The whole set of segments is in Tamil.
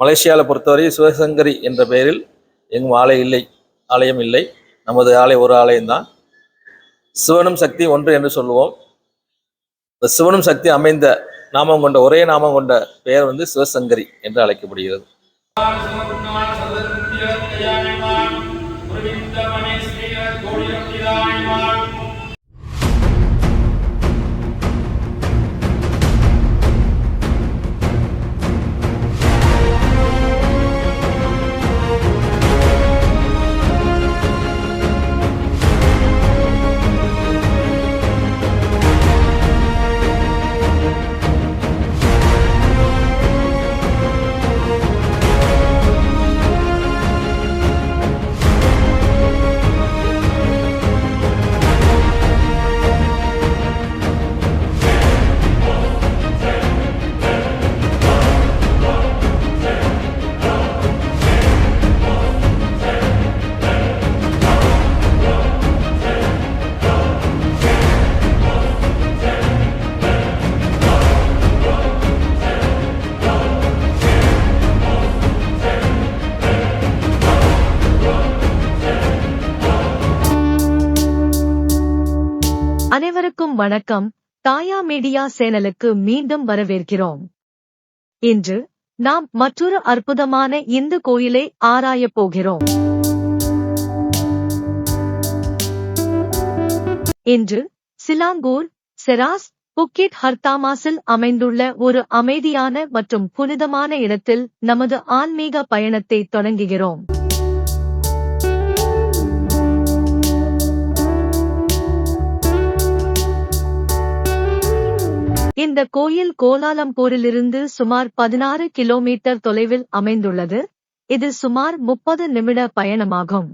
மலேசியாவில் பொறுத்தவரை சிவசங்கரி என்ற பெயரில் எங்கும் ஆலை இல்லை ஆலயம் இல்லை. நமது ஆலை ஒரு ஆலயம்தான் சிவனும் சக்தி ஒன்று என்று சொல்லுவோம். இந்த சிவனும் சக்தி அமைந்த நாமம் கொண்ட ஒரே நாமம் கொண்ட பெயர் வந்து சிவசங்கரி என்று அழைக்கப்படுகிறது. அனைவருக்கும் வணக்கம். தாயா மீடியா சேனலுக்கு மீண்டும் வரவேற்கிறோம். இன்று நாம் மற்றொரு அற்புதமான இந்து கோயிலை ஆராயப் போகிறோம். இன்று சிலாங்கூர் செராஸ் புக்கிட் ஹர்தாமாஸில் அமைந்துள்ள ஒரு அமைதியான மற்றும் புனிதமான இடத்தில் நமது ஆன்மீக பயணத்தை தொடங்குகிறோம். இந்த கோயில் கோலாலம்பூரிலிருந்து சுமார் பதினாறு கிலோமீட்டர் தொலைவில் அமைந்துள்ளது. இது சுமார் முப்பது நிமிட பயணமாகும்.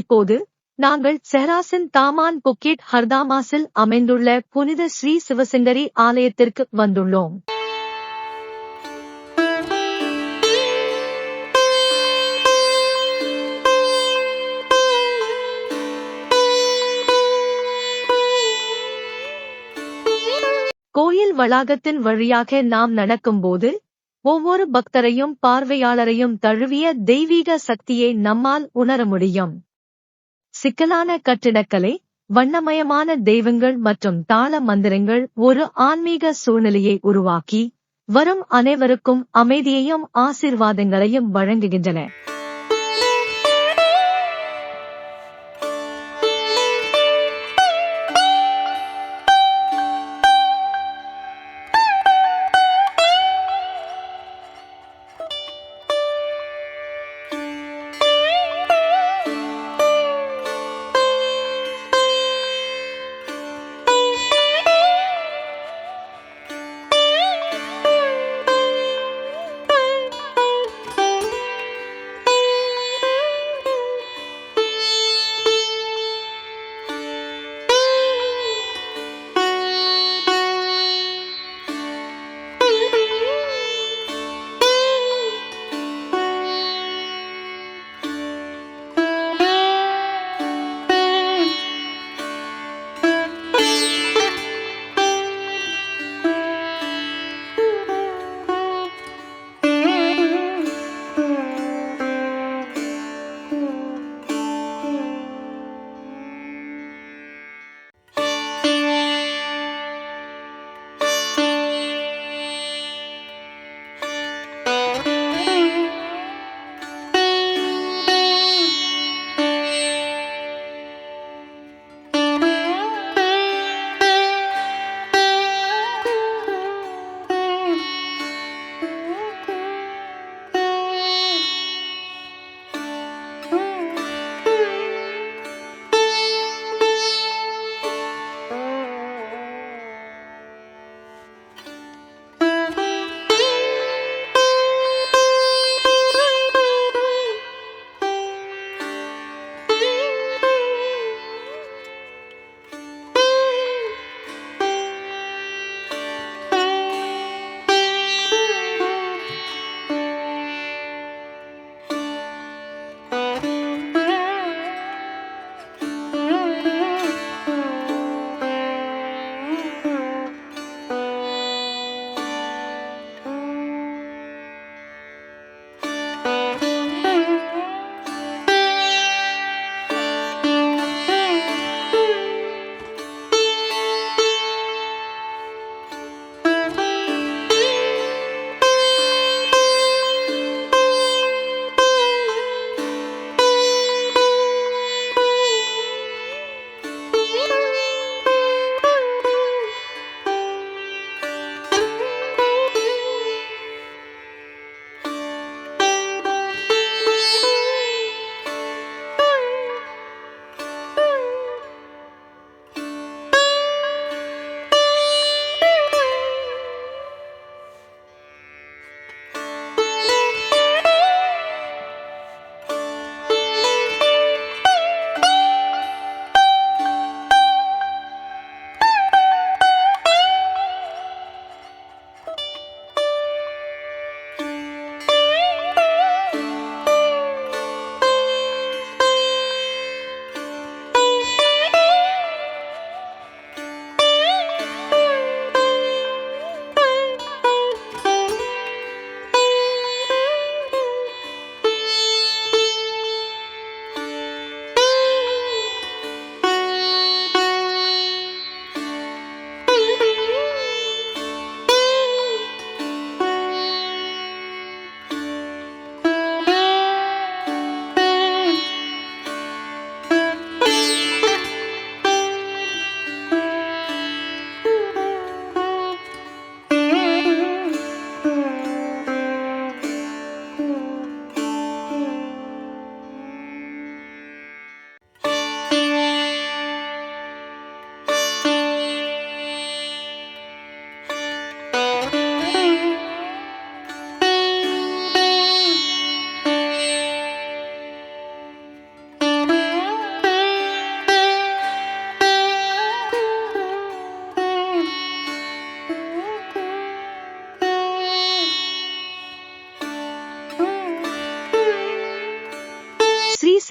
இப்போது நாங்கள் செஹராசின் தாமான் புக்கேட் ஹர்தாமாஸில் அமைந்துள்ள புனித ஸ்ரீ சிவசுந்தரி ஆலயத்திற்கு வந்துள்ளோம். கோயில் வளாகத்தின் வழியாக நாம் நடக்கும்போது ஒவ்வொரு பக்தரையும் பார்வையாளரையும் தழுவிய தெய்வீக சக்தியை நம்மால் உணர முடியும். சிக்கலான கட்டிடக்கலை வண்ணமயமான தெய்வங்கள் மற்றும் தாள மந்திரங்கள் ஒரு ஆன்மீக சூழ்நிலையை உருவாக்கி வரும் அனைவருக்கும் அமைதியையும் ஆசிர்வாதங்களையும் வழங்குகின்றன.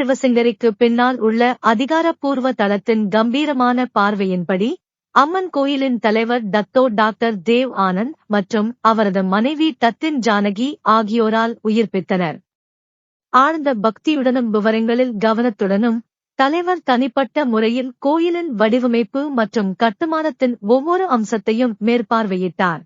சிவசங்கரிக்கு பின்னால் உள்ள அதிகாரப்பூர்வ தளத்தின் கம்பீரமான பார்வையின்படி அம்மன் கோயிலின் தலைவர் தத்தோ டாக்டர் தேவ் ஆனந்த் மற்றும் அவரது மனைவி தத்தின் ஜானகி ஆகியோரால் உயிர்ப்பித்தனர். ஆழ்ந்த பக்தியுடனும் விவரங்களில் கவனத்துடனும் தலைவர் தனிப்பட்ட முறையில் கோயிலின் வடிவமைப்பு மற்றும் கட்டுமானத்தின் ஒவ்வொரு அம்சத்தையும் மேற்பார்வையிட்டார்.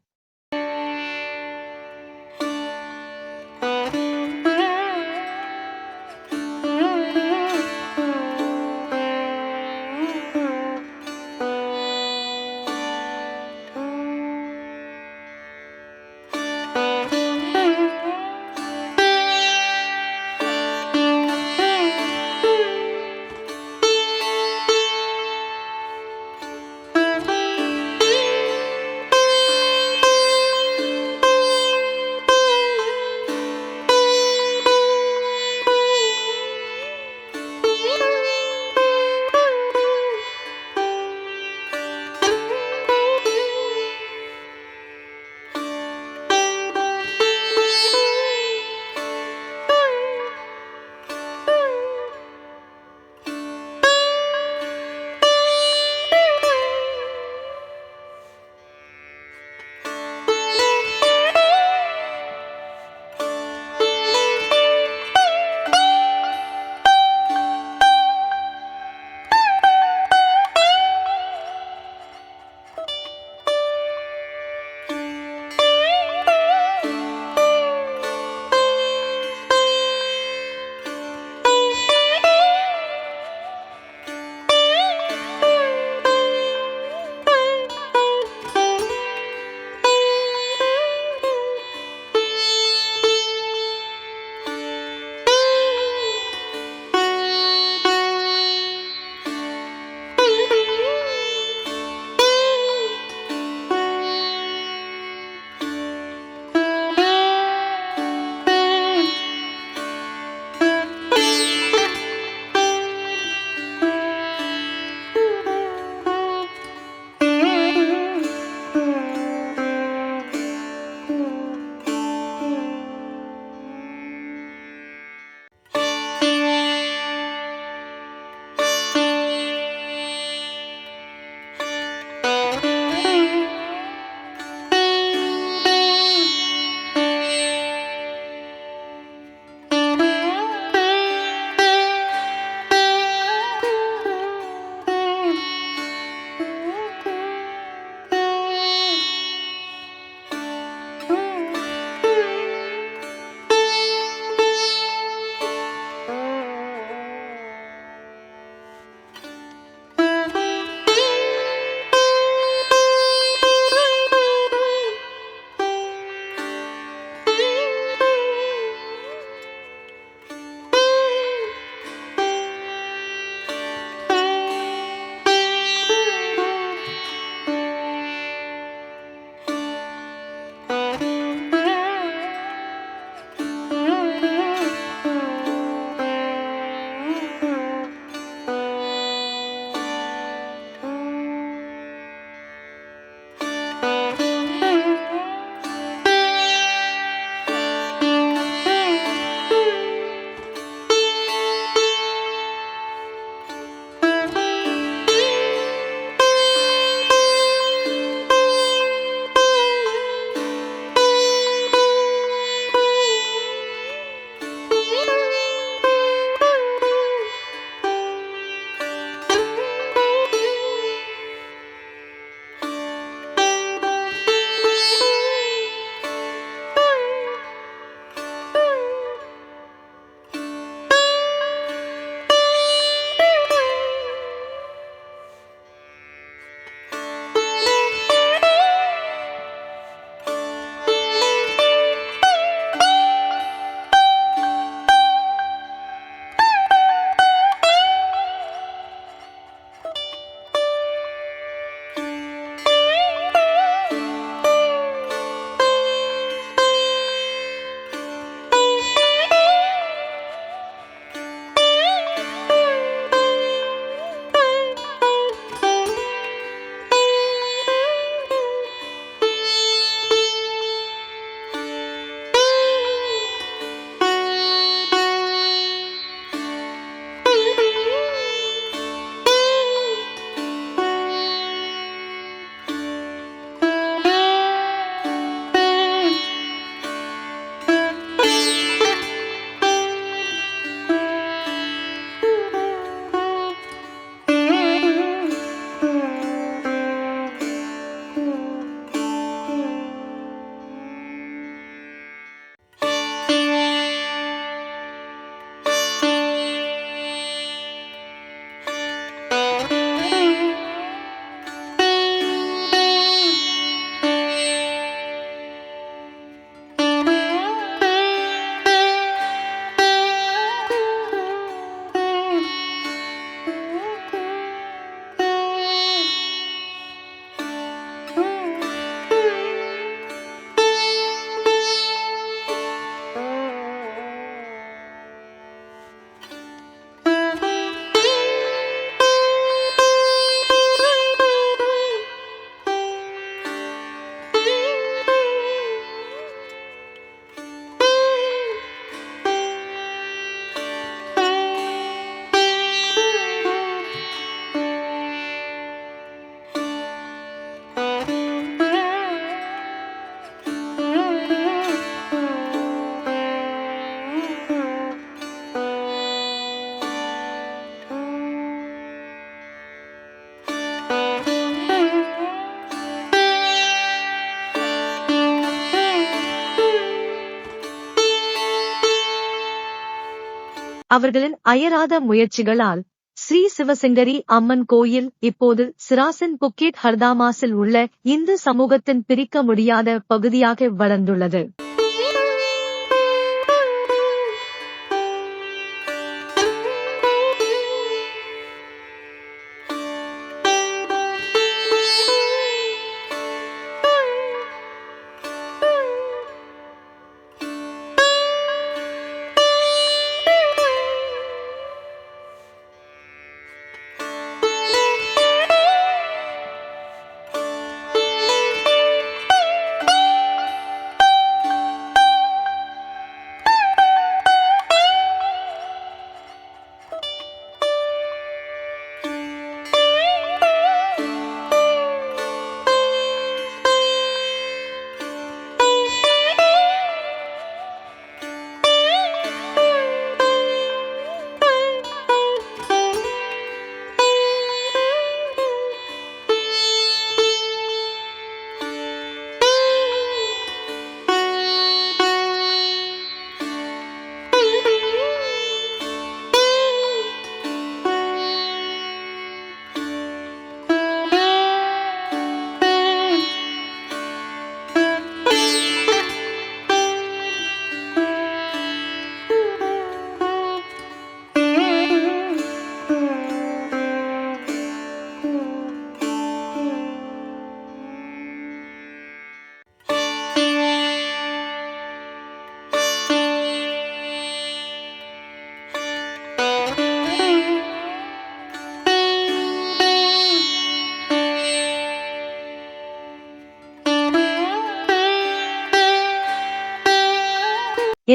அவர்களின் அயராத முயற்சிகளால் ஸ்ரீ சிவசங்கரி அம்மன் கோயில் இப்போது சிராசன் புக்கேட் ஹர்தாமாஸில் உள்ள இந்து சமூகத்தின் பிரிக்க முடியாத பகுதியாக வளர்ந்துள்ளது.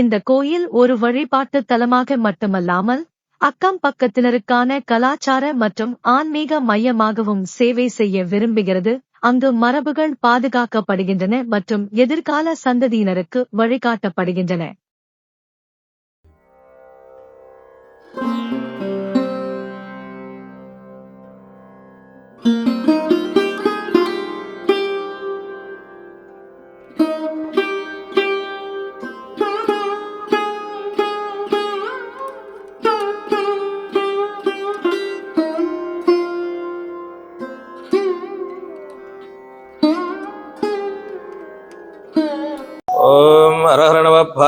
இந்த கோயில் ஒரு வழிபாட்டு தலமாக மட்டுமல்லாமல் அக்கம் பக்கத்தினருக்கான கலாச்சார மற்றும் ஆன்மீக மையமாகவும் சேவை செய்ய விரும்புகிறது. அங்கு மரபுகள் பாதுகாக்கப்படுகின்றன மற்றும் எதிர்கால சந்ததியினருக்கு வழிகாட்டப்படுகின்றன.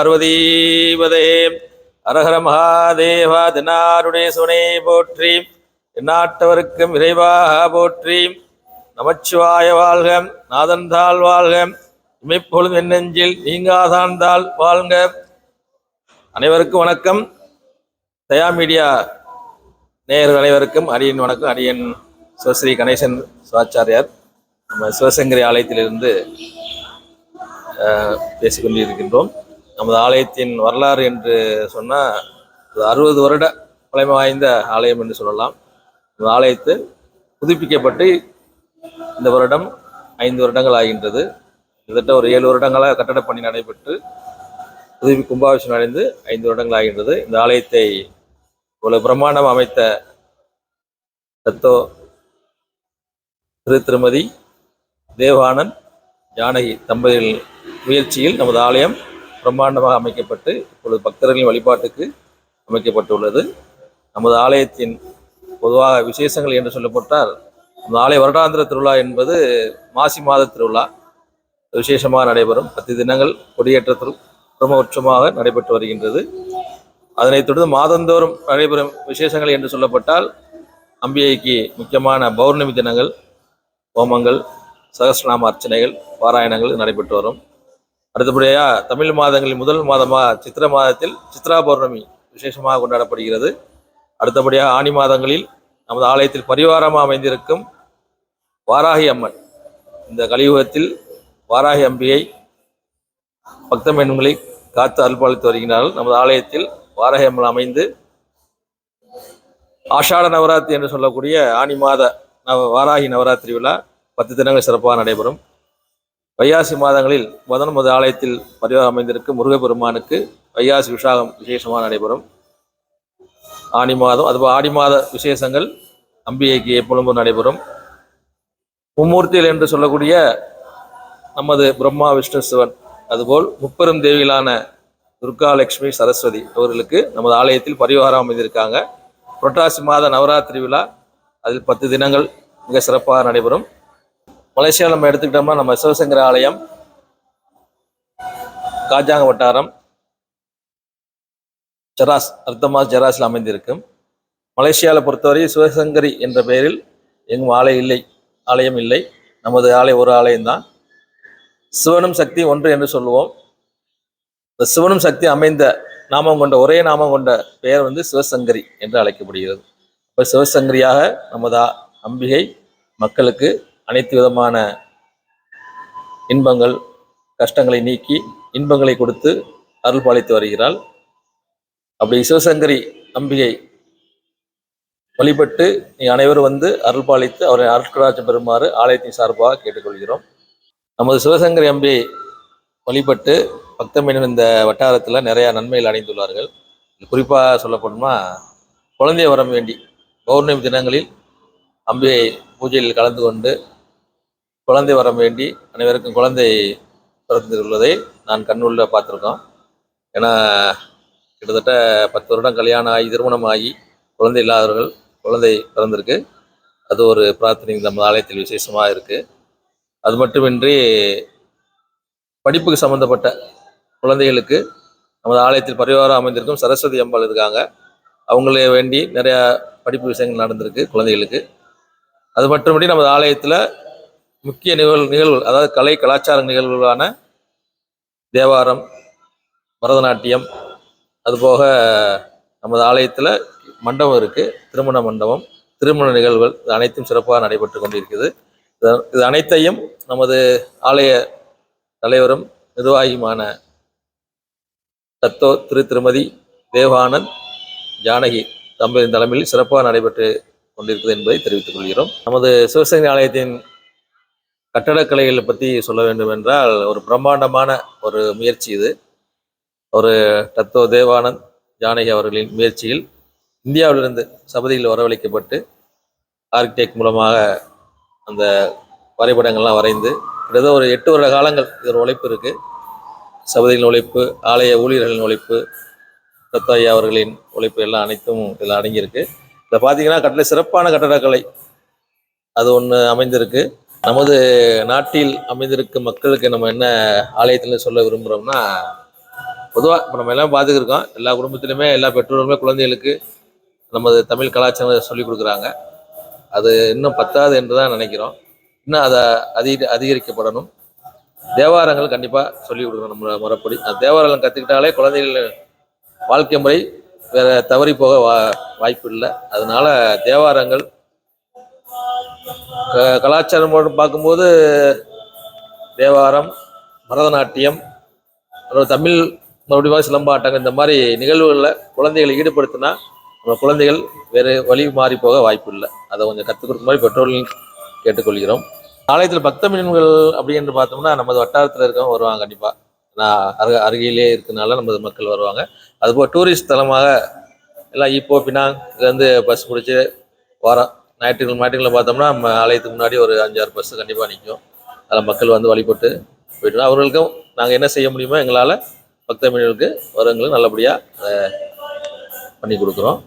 பார்வதீபதே. அரஹர மகாதேவா தினாருடைய சுனை போற்றி. எந்நாட்டவருக்கும் விரைவாக போற்றி. நமச்சிவாய வாழ்க நாதன்தாள் வாழ்க. இமைப்பொழுது என் நெஞ்சில் நீங்காதான்தாள் வாழ்க. அனைவருக்கும் வணக்கம். தயா மீடியா நேயர்கள் அனைவருக்கும் அரியன் வணக்கம். அடியன் சிவஸ்ரீ கணேசன் சிவாச்சாரியார். நம்ம சிவசங்கரி ஆலயத்திலிருந்து பேசிக் கொண்டிருக்கின்றோம் நமது ஆலயத்தின் வரலாறு என்று சொன்னால் அறுபது வருட பழமை வாய்ந்த ஆலயம் என்று சொல்லலாம். இந்த ஆலயத்து புதுப்பிக்கப்பட்டு இந்த வருடம் ஐந்து வருடங்கள் ஆகின்றது. கிட்டத்தட்ட ஒரு ஏழு வருடங்களாக கட்டடப் பணி நடைபெற்று புதுப்பி கும்பாபிஷேகம் அடைந்து ஐந்து வருடங்கள் ஆகின்றது. இந்த ஆலயத்தை இவ்வளவு பிரம்மாண்டம் அமைத்த தத்தோ திரு திருமதி தேவானந்த் ஜானகி தம்பதிகள் முயற்சியில் நமது ஆலயம் பிரம்மாண்டமாக அமைக்கப்பட்டு இப்பொழுது பக்தர்களின் வழிபாட்டுக்கு அமைக்கப்பட்டுள்ளது. நமது ஆலயத்தின் பொதுவாக விசேஷங்கள் என்று சொல்லப்பட்டால் நமது ஆலய வருடாந்திர திருவிழா என்பது மாசி மாத திருவிழா. விசேஷமாக நடைபெறும். பத்து தினங்கள் கொடியேற்றத்தில் திரு பிரம உற்சவமாக நடைபெற்று வருகின்றது. அதனைத் தொடர்ந்து மாதந்தோறும் நடைபெறும் விசேஷங்கள் என்று சொல்லப்பட்டால் அம்பிகைக்கு முக்கியமான பௌர்ணமி தினங்கள் ஹோமங்கள் சகஸ்ரநாம அர்ச்சனைகள் பாராயணங்கள் நடைபெற்று வரும். அடுத்தபடியாக தமிழ் மாதங்களில் முதல் மாதமாக சித்திர மாதத்தில் சித்ரா பௌர்ணமி விசேஷமாக கொண்டாடப்படுகிறது. அடுத்தபடியாக ஆனி மாதங்களில் நமது ஆலயத்தில் பரிவாரமாக அமைந்திருக்கும் வாராகி அம்மன். இந்த கலியுகத்தில் வாராகி அம்பியை பக்த பெண்களை காத்து அல்பாளித்து வருகிறார்கள். நமது ஆலயத்தில் வாராகி அம்மன் அமைந்து ஆஷாட நவராத்திரி என்று சொல்லக்கூடிய ஆனி மாத நவ வாராகி நவராத்திரி விழா பத்து தினங்கள் சிறப்பாக நடைபெறும். வையாசி மாதங்களில் முதன் முதல் ஆலயத்தில் பரிவாரம் அமைந்திருக்கும் முருகப்பெருமானுக்கு வையாசி விசாகம் விசேஷமாக நடைபெறும். ஆனி மாதம் அதுபோல் ஆடி மாத விசேஷங்கள் அம்பிகைக்கு எப்பொழுதும் நடைபெறும். மும்மூர்த்திகள் என்று சொல்லக்கூடிய நமது பிரம்மா விஷ்ணு சிவன் அதுபோல் முப்பெரும் தேவிகளான துர்கா லட்சுமி சரஸ்வதி அவர்களுக்கு நமது ஆலயத்தில் பரிவாரம் அமைந்திருக்காங்க. புரட்டாசி மாத நவராத்திரி விழா அதில் பத்து தினங்கள் மிக சிறப்பாக நடைபெறும். மலேசியாவில் நம்ம எடுத்துக்கிட்டோம்னா நம்ம சிவசங்கர ஆலயம் காஜாங்க வட்டாரம் ஜெராஸ் அர்த்தமாஸ் ஜெராஸில் அமைந்திருக்கும் மலேசியாவில் பொறுத்தவரை சிவசங்கரி என்ற பெயரில் எங்கும் ஆலயம் இல்லை ஆலயம் இல்லை. நமது ஆலயம் ஒரு ஆலயம்தான் சிவனும் சக்தி ஒன்று என்று சொல்லுவோம். இந்த சிவனும் சக்தி அமைந்த நாமம் கொண்ட ஒரே நாமம் கொண்ட பெயர் வந்து சிவசங்கரி என்று அழைக்கப்படுகிறது. இப்போ சிவசங்கரியாக நமது அம்பிகை மக்களுக்கு அனைத்து விதமான இன்பங்கள் கஷ்டங்களை நீக்கி இன்பங்களை கொடுத்து அருள் பாலித்து வருகிறாள். அப்படி சிவசங்கரி அம்பிகை வழிபட்டு நீ அனைவரும் வந்து அருள் பாலித்து அவரை அருட்கராஜம் பெறுமாறு ஆலயத்தின் சார்பாக கேட்டுக்கொள்கிறோம். நமது சிவசங்கரி அம்பியை வழிபட்டு பக்தமீனும் இந்த வட்டாரத்தில் நிறையா நன்மைகள் அடைந்துள்ளார்கள். குறிப்பாக சொல்லப்படணுமா குழந்தைய வரம் வேண்டி பௌர்ணமி தினங்களில் அம்பியை பூஜையில் கலந்து கொண்டு குழந்தை வரம் வேண்டி அனைவருக்கும் குழந்தை பிறந்துள்ளதை நான் கண்ணுள்ள பார்த்துருக்கோம். ஏன்னா கிட்டத்தட்ட பத்து வருடம் கல்யாணம் ஆகி திருமணம் ஆகி குழந்தை இல்லாதவர்கள் குழந்தை பிறந்திருக்கு. அது ஒரு பிரார்த்தனை நம்ம ஆலயத்தில் விசேஷமாக இருக்குது அது மட்டுமின்றி படிப்புக்கு சம்மந்தப்பட்ட குழந்தைகளுக்கு நமது ஆலயத்தில் பரிவாரம் அமைந்திருக்கும் சரஸ்வதி அம்பாள் இருக்காங்க. அவங்களே வேண்டி நிறையா படிப்பு விஷயங்கள் நடந்திருக்கு குழந்தைகளுக்கு. அது மட்டும்படி நமது ஆலயத்தில் முக்கிய நிகழ்வு நிகழ்வுகள் அதாவது கலை கலாச்சார நிகழ்வுகளான தேவாரம் பரதநாட்டியம் அதுபோக நமது ஆலயத்தில் மண்டபம் இருக்குது திருமண மண்டபம் திருமண நிகழ்வுகள் இது அனைத்தும் சிறப்பாக நடைபெற்று கொண்டிருக்குது இது- இது அனைத்தையும் நமது ஆலய தலைவரும் நிர்வாகியுமான தத்தோ திரு திருமதி தேவானந்த் ஜானகி தம்பதியின் தலைமையில் சிறப்பாக நடைபெற்று கொண்டிருக்கிறது என்பதை தெரிவித்துக் கொள்கிறோம். நமது சிவசங்கரி ஆலயத்தின் கட்டடக்கலைகளை பற்றி சொல்ல வேண்டும் என்றால் ஒரு பிரம்மாண்டமான ஒரு முயற்சி இது. ஒரு தத்துவ தேவானந்த் ஜானகி அவர்களின் முயற்சியில் இந்தியாவிலிருந்து சபதியில் வரவழைக்கப்பட்டு ஆர்கிடெக்ட் மூலமாக அந்த வரைபடங்கள்லாம் வரைந்து கிட்டத்தட்ட ஒரு எட்டு வருட காலங்கள் இதோட உழைப்பு இருக்குது சபதியின் உழைப்பு ஆலய ஊழியர்களின் உழைப்பு தத்தாயா அவர்களின் உழைப்பு எல்லாம் அனைத்தும் இதில் அடங்கியிருக்கு. இதில் பார்த்தீங்கன்னா கட்டளை சிறப்பான கட்டடக்கலை. அது ஒன்று அமைந்திருக்கு. நமது நாட்டில் அமைந்திருக்கும் மக்களுக்கு நம்ம என்ன ஆலயத்தில் சொல்ல விரும்புகிறோம்னா பொதுவாக இப்போ நம்ம எல்லாம் பார்த்துக்கிருக்கோம். எல்லா குடும்பத்திலுமே எல்லா பெற்றோருமே குழந்தைகளுக்கு நமது தமிழ் கலாச்சாரம் சொல்லிக் கொடுக்குறாங்க. அது இன்னும் பத்தாது என்று தான் நினைக்கிறோம். இன்னும் அதை அதிக அதிகரிக்கப்படணும். தேவாரங்கள் கண்டிப்பாக சொல்லிக் கொடுக்கணும் நம்ம முறைப்படி. அந்த தேவாரங்கள் கற்றுக்கிட்டாலே குழந்தைகள் வாழ்க்கை முறை வேற தவறி போக வா வாய்ப்பு இல்லை. அதனால தேவாரங்கள் க கலாச்சாரம் பார்க்கும்போது தேவாரம் பரதநாட்டியம் அப்புறம் தமிழ் மறுபடியும் சிலம்பாட்டங்கள் இந்த மாதிரி நிகழ்வுகளில் குழந்தைகளை ஈடுபடுத்தினா நம்ம குழந்தைகள் வேறு வழி மாறி போக வாய்ப்பு இல்லை. அதை கொஞ்சம் கற்றுக் கொடுக்கும் மாதிரி பெற்றோர்கள் கேட்டுக்கொள்கிறோம். ஆலயத்தில் பக்த மீன்கள் அப்படி என்று பார்த்தோம்னா நமது வட்டாரத்தில் இருக்கவங்க வருவாங்க கண்டிப்பாக நான் அருக அருகிலே இருக்கனால நமது மக்கள் வருவாங்க. அதுபோல் டூரிஸ்ட் தலமாக எல்லாம் இப்போ பினாங் இதுலேருந்து பஸ் பிடிச்சி வரோம் ஞாயிற்றுக்கிழமை ஞாயிற்றுக்கிழமை பார்த்தோம்னா நம்ம ஆலயத்துக்கு முன்னாடி ஒரு அஞ்சாறு பஸ் கண்டிப்பாக நிற்கும் அதில் மக்கள் வந்து வழிபட்டு போயிட்டு அவர்களுக்கும் நாங்கள் என்ன செய்ய முடியுமோ எங்களால் பக்த மீனர்களுக்கு வரவங்களுக்கு நல்லபடியாக பண்ணி கொடுக்குறோம்.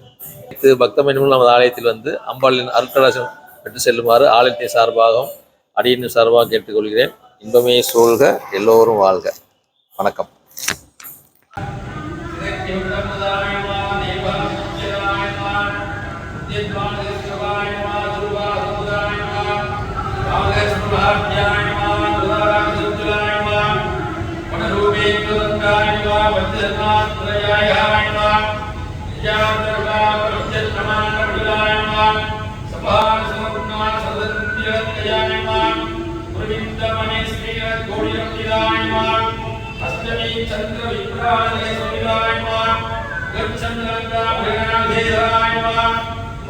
இது பக்த நமது ஆலயத்தில் வந்து அம்பாளின் அருட்கடாசம் பெற்று செல்லுமாறு ஆலயத்தின் சார்பாகவும் அடியின் சார்பாக கேட்டுக்கொள்கிறேன். இன்பமே சூழ்க எல்லோரும் வாழ்க. வணக்கம். चंद्र विप्राले सुविधायमान गच्छन्द्रङ्गा भृगणाधेधायमान